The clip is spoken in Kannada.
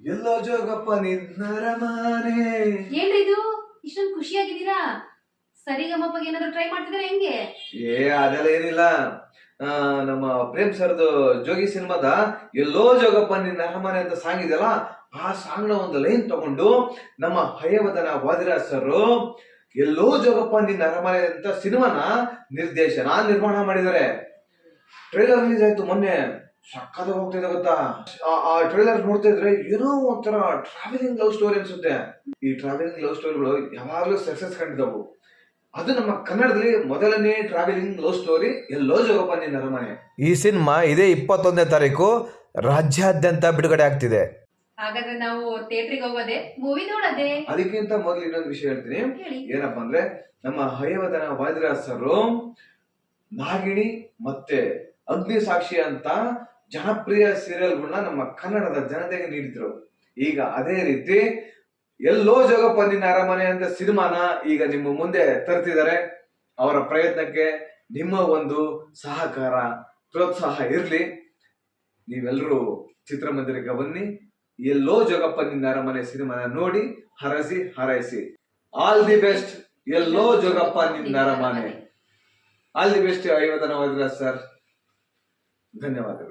ಎಲ್ಲೋ ಜೋಗಪ್ಪ ನಿನ್ನರಮಾನೆ ಏನ್ರಿ ಇದು? ಇಷ್ಟೊಂದು ಖುಷಿಯಾಗಿದ್ದೀರಾ? ಸರಿಗಮ್ಮಪ್ಪಗೆ ಏನಾದ್ರು ಟ್ರೈ ಮಾಡ್ತಿದ್ರೆ ಹೆಂಗೆ? ಏ ಅದೆಲ್ಲ ಏನಿಲ್ಲ. ಆ, ನಮ್ಮ ಪ್ರೇಮ್ ಸರ್ದು ಜೋಗಿ ಸಿನಿಮಾದ ಎಲ್ಲೋ ಜೋಗಪ್ಪ ನಿನ್ನ ಅರಮನೆ ಅಂತ ಸಾಂಗ್ ಇದೆಯಲ್ಲ ಆ ಸಾಂಗ್ನ ಒಂದು ಲೈನ್ ತಗೊಂಡು ನಮ್ಮ ಹಯವದನ ವಾದಿರಾಜ್ ಸರ್ ಎಲ್ಲೋ ಜೋಗಪ್ಪ ನಿನ್ನ ಅರಮನೆ ಅಂತ ಸಿನಿಮಾನ ನಿರ್ದೇಶನ ನಿರ್ಮಾಣ ಮಾಡಿದ್ದಾರೆ. ಟ್ರೈಲರ್ ರಿಲೀಸ್ ಆಯ್ತು ಮೊನ್ನೆ. ಸಕ್ಕದ ಹೋಗ್ತಿದೆ ಗೊತ್ತಾ? ಆ- ಟ್ರೇಲರ್ ನೋಡ್ತಾ ಇದ್ರೆ ಏನೋ ಒಂಥರ ಟ್ರಾವೆಲಿಂಗ್ ಲವ್ ಸ್ಟೋರಿ ಅನ್ಸುತ್ತೆ. ಈ ಟ್ರಾವೆಲಿಂಗ್ ಲವ್ ಸ್ಟೋರಿಗಳು ಯಾವಾಗಲೂ ಸಕ್ಸಸ್ ಕಂಡಿದ್ದವು. ಅದು ನಮ್ಮ ಕನ್ನಡದಲ್ಲಿ ಮೊದಲನೇ travelling love story Ello Jogappa Ninna Aramane ಈ ಸಿನಿಮಾ ಇದೇ ಇಪ್ಪತ್ತೊಂದನೇ ತಾರೀಕು ರಾಜ್ಯಾದ್ಯಂತ ಬಿಡುಗಡೆ ಆಗ್ತಿದೆ. ಹಾಗಾದ್ರೆ ನಾವು ಥಿಯೇಟ್ರಿಗೆ ಹೋಗೋದೆ? ಮೂವಿ ನೋಡೋದೆ? ಅದಕ್ಕಿಂತ ಮೊದಲು ಇನ್ನೊಂದು ವಿಷಯ ಹೇಳ್ತೀನಿ. ಏನಪ್ಪ ಏನಪ್ಪಾ ಅಂದ್ರೆ ನಮ್ಮ ಹಯವದನ ವಾದಿರಾಜ್ ಸರ್ ನಾಗಿಣಿ ಮತ್ತೆ ಅಗ್ನಿ ಸಾಕ್ಷಿ ಅಂತ ಜನಪ್ರಿಯ ಸೀರಿಯಲ್ಗಳನ್ನ ನಮ್ಮ ಕನ್ನಡದ ಜನತೆಗೆ ನೀಡಿದ್ರು. ಈಗ ಅದೇ ರೀತಿ ಎಲ್ಲೋ ಜಗಪ್ಪ ನಿನ್ನ ಅರಮನೆ ಅಂತ ಸಿನಿಮಾನ ಈಗ ನಿಮ್ಮ ಮುಂದೆ ತರ್ತಿದ್ದಾರೆ. ಅವರ ಪ್ರಯತ್ನಕ್ಕೆ ನಿಮ್ಮ ಒಂದು ಸಹಕಾರ, ಪ್ರೋತ್ಸಾಹ ಇರಲಿ. ನೀವೆಲ್ಲರೂ ಚಿತ್ರಮಂದಿರಕ್ಕೆ ಬನ್ನಿ. ಎಲ್ಲೋ ಜಗಪ್ಪ ನಿನ್ನ ಅರಮನೆ ಸಿನಿಮಾನ ನೋಡಿ ಹರಸಿ ಹಾರೈಸಿ. All the best Ello Jagappa Ninna Aramane all the best ಐವತ್ತನ sir ధన్యవాదాలు